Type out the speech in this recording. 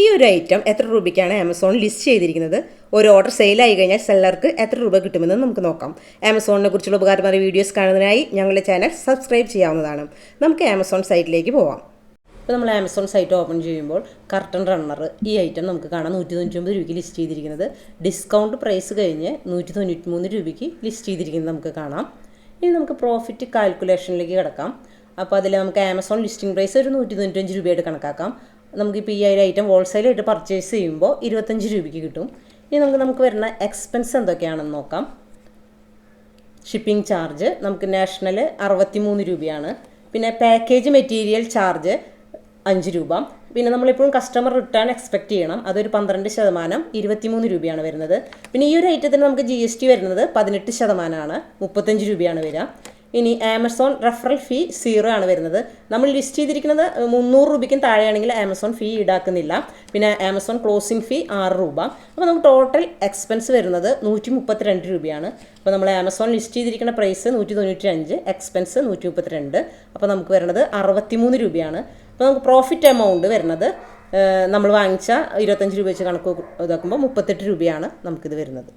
ഈ ഒരു ഐറ്റം എത്ര രൂപയ്ക്കാണ് ആമസോൺ ലിസ്റ്റ് ചെയ്തിരിക്കുന്നത്? ഒരു ഓർഡർ സെയിലായി കഴിഞ്ഞാൽ സെല്ലർക്ക് എത്ര രൂപ കിട്ടുമെന്ന് നമുക്ക് നോക്കാം. ആമസോണിനെ കുറിച്ചുള്ള ഉപകാരമായ വീഡിയോസ് കാണുന്നതിനായി ഞങ്ങളുടെ ചാനൽ സബ്സ്ക്രൈബ് ചെയ്യാവുന്നതാണ്. നമുക്ക് ആമസോൺ സൈറ്റിലേക്ക് പോവാം. ഇപ്പോൾ നമ്മൾ ആമസോൺ സൈറ്റ് ഓപ്പൺ ചെയ്യുമ്പോൾ കർട്ടൺ റണ്ണർ ഈ ഐറ്റം നമുക്ക് കാണാം. നൂറ്റി തൊണ്ണൂറ്റൊമ്പത് രൂപയ്ക്ക് ലിസ്റ്റ് ചെയ്തിരിക്കുന്നത്. ഡിസ്കൗണ്ട് പ്രൈസ് കഴിഞ്ഞ് നൂറ്റി തൊണ്ണൂറ്റി മൂന്ന് രൂപയ്ക്ക് ലിസ്റ്റ് ചെയ്തിരിക്കുന്നത് നമുക്ക് കാണാം. ഇനി നമുക്ക് പ്രോഫിറ്റ് കാൽക്കുലേഷനിലേക്ക് കിടക്കാം. അപ്പോൾ അതിൽ നമുക്ക് ആമസോൺ ലിസ്റ്റിംഗ് പ്രൈസ് ഒരു നൂറ്റി തൊണ്ണൂറ്റഞ്ച് രൂപയായിട്ട് കണക്കാക്കാം. നമുക്കിപ്പോൾ ഈ ഒരു ഐറ്റം ഹോൾസെയിലായിട്ട് പർച്ചേസ് ചെയ്യുമ്പോൾ ഇരുപത്തഞ്ച് രൂപയ്ക്ക് കിട്ടും. ഇനി നമുക്ക് നമുക്ക് വരുന്ന എക്സ്പെൻസ് എന്തൊക്കെയാണെന്ന് നോക്കാം. ഷിപ്പിംഗ് ചാർജ് നമുക്ക് നാഷണൽ അറുപത്തി മൂന്ന് രൂപയാണ്. പിന്നെ പാക്കേജ് മെറ്റീരിയൽ ചാർജ് അഞ്ച് രൂപ. പിന്നെ നമ്മളിപ്പോഴും കസ്റ്റമർ റിട്ടേൺ എക്സ്പെക്ട് ചെയ്യണം. അതൊരു പന്ത്രണ്ട് ശതമാനം ഇരുപത്തിമൂന്ന് രൂപയാണ് വരുന്നത്. പിന്നെ ഈ ഒരു ഐറ്റത്തിന് നമുക്ക് ജി എസ് ടി വരുന്നത് പതിനെട്ട് ശതമാനമാണ്. മുപ്പത്തഞ്ച് രൂപയാണ് വരിക. ഇനി ആമസോൺ റെഫറൽ ഫീ സീറോ ആണ് വരുന്നത്. നമ്മൾ ലിസ്റ്റ് ചെയ്തിരിക്കുന്നത് മുന്നൂറ് രൂപയ്ക്കും താഴെയാണെങ്കിൽ ആമസോൺ ഫീ ഈടാക്കുന്നില്ല. പിന്നെ ആമസോൺ ക്ലോസിംഗ് ഫീ ആറ് രൂപ. അപ്പോൾ നമുക്ക് ടോട്ടൽ എക്സ്പെൻസ് വരുന്നത് നൂറ്റി മുപ്പത്തിരണ്ട് രൂപയാണ്. അപ്പോൾ നമ്മൾ ആമസോൺ ലിസ്റ്റ് ചെയ്തിരിക്കുന്ന പ്രൈസ് നൂറ്റി തൊണ്ണൂറ്റി അഞ്ച് എക്സ്പെൻസ് നൂറ്റി മുപ്പത്തിരണ്ട് അപ്പോൾ നമുക്ക് വരുന്നത് അറുപത്തിമൂന്ന് രൂപയാണ്. അപ്പോൾ നമുക്ക് പ്രോഫിറ്റ് എമൗണ്ട് വരുന്നത് നമ്മൾ വാങ്ങിച്ച ഇരുപത്തഞ്ച് രൂപ വെച്ച് കണക്ക് ഇതാക്കുമ്പോൾ മുപ്പത്തെട്ട് രൂപയാണ് നമുക്കിത് വരുന്നത്.